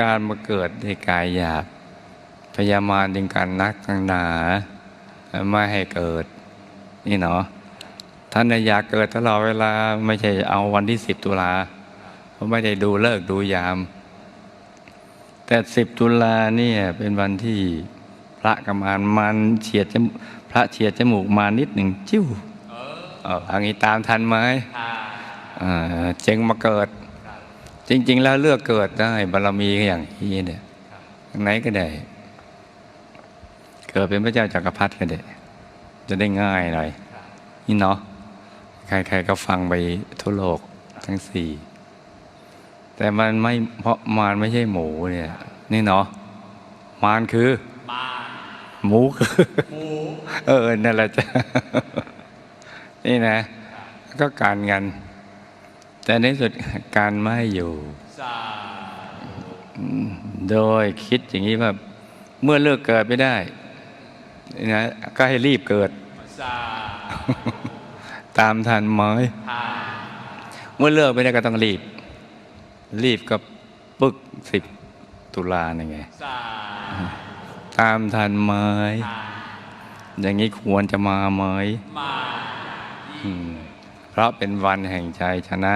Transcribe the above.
การมาเกิดในกายหยาบ พยามารดึงการนักตั้งหนาไม่ให้เกิด นี่เนาะท่านน่ะอยากเกิดตลอดเวลาไม่ใช่เอาวันที่สิบตุลาเพราะไม่ได้ดูเลิกษ์ดูยาม แต่สิบตุลาเนี่ยเป็นวันที่พระกำมานมันเฉียดจมูกพระเฉียดจมูกมานิดหนึ่งจิ้วเอออันนี้ตามทันไหมอ่าเจงมาเกิด จริง ๆ แล้วเลือกเกิดได้บารมีอย่างนี้เนี่ยไหนก็ได้ เกิดเป็นพระเจ้าจักรพรรดิก็ได้ จะได้ง่ายหน่อยนี่เนาะใครๆก็ฟังไปทั่วโลกทั้งสี่แต่มันไม่เพราะมารไม่ใช่หมูเนี่ย นี่เนาะมารคือหมูคือหมูเออนั่นแหละจ้ะนี่นะ ก็การงาน แต่ในสุดการไม่อยู่โดยคิดอย่างนี้ว่า เมื่อเลิกเกิดไม่ได้นะก็ให้รีบเกิด ตามทันไหมเมื่อเลิกไม่ได้ก็ต้องรีบ รีบก็ปึกสิบตุลานี่ไงตามทันไหมอย่างนี้ควรจะมาไหมอืมเพราะเป็นวันแห่งชัยชนะ